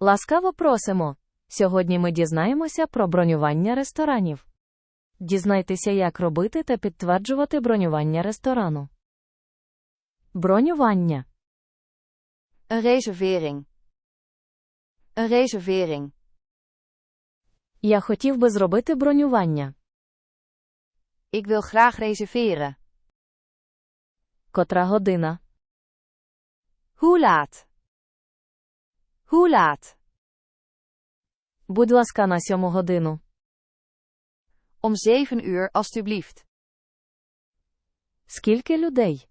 Ласкаво просимо. Сьогодні ми дізнаємося про бронювання ресторанів. Дізнайтеся, як робити та підтверджувати бронювання ресторану. Бронювання. Reservering. Reservering. Я хотів би зробити бронювання. Ik wil graag reserveren. Котра година? Hoe laat? Hoe laat? Будь ласка, на сьому годину. Om 7 uur, alstublieft. Скільки людей?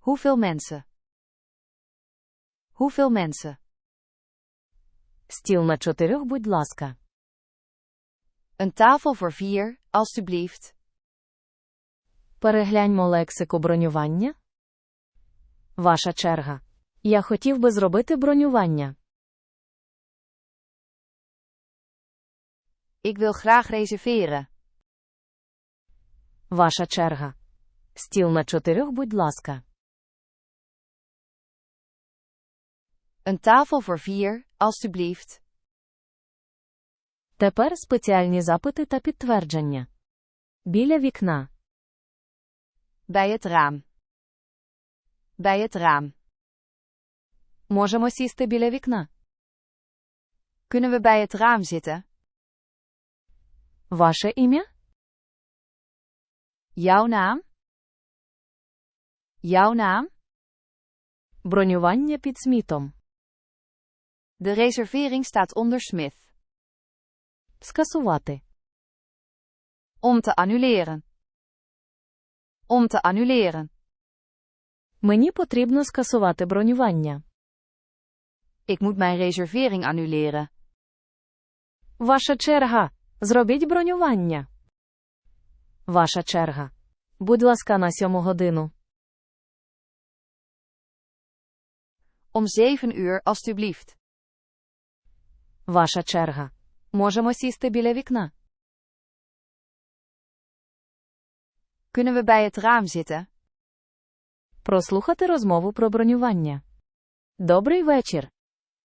Hoeveel mensen? Hoeveel mensen? Стіл на чотирьох, будь ласка. Een tafel voor vier, alstublieft. Перегляньмо лексику бронювання. Ваша черга. Я хотів би зробити бронювання. Ik wil graag reserveren. Ваша черга. Стіл на чотирьох, будь ласка. Een tafel voor vier, alstublieft. Тепер спеціальні запити та підтвердження. Біля вікна. Bij het raam. Bij het raam. Можемо сісти біля вікна. Kunnen we bij het raam zitten? Ваше ім'я? Jouw naam? Jouw naam? Бронювання під смітом. De reservering staat onder Smith. Скасувати. Om te annuleren. Om te annuleren. Мені потрібно скасувати бронювання. Ik moet mijn reservering annuleren. Ваша черга. Зробіть бронювання. Ваша черга. Будь ласка, на сьому годину. Om 7 uur, alstublieft. Ваша черга. Можемо сісти біля вікна. Kunnen we bij het raam zitten? Прослухати розмову про бронювання. Добрий вечір.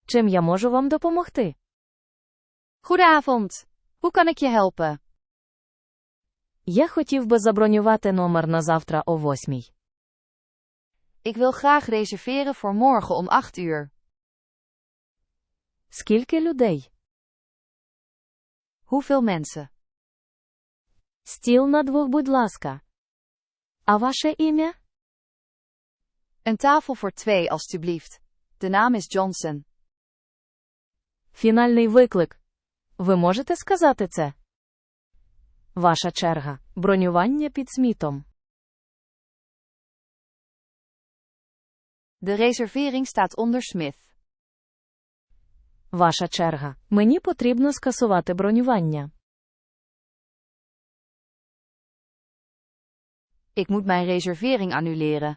Чим я можу вам допомогти? Goedenavond. Hoe kan ik je helpen? Я хотів би забронювати номер на завтра о восьмій. Ik wil graag reserveren voor morgen om 8 uur. Скільки людей? Hoeveel mensen? Стіл на двох, будь ласка. А ваше ім'я? Een tafel voor twee, alstublieft. De naam is Johnson. Фінальний виклик. Ви можете сказати це? Ваша черга. Бронювання під смітом. De reservering staat onder Smith. Ваша черга. Мені потрібно скасувати бронювання. Ik moet mijn reservering annuleren.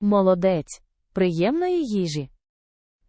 Молодець. Приємної їжі.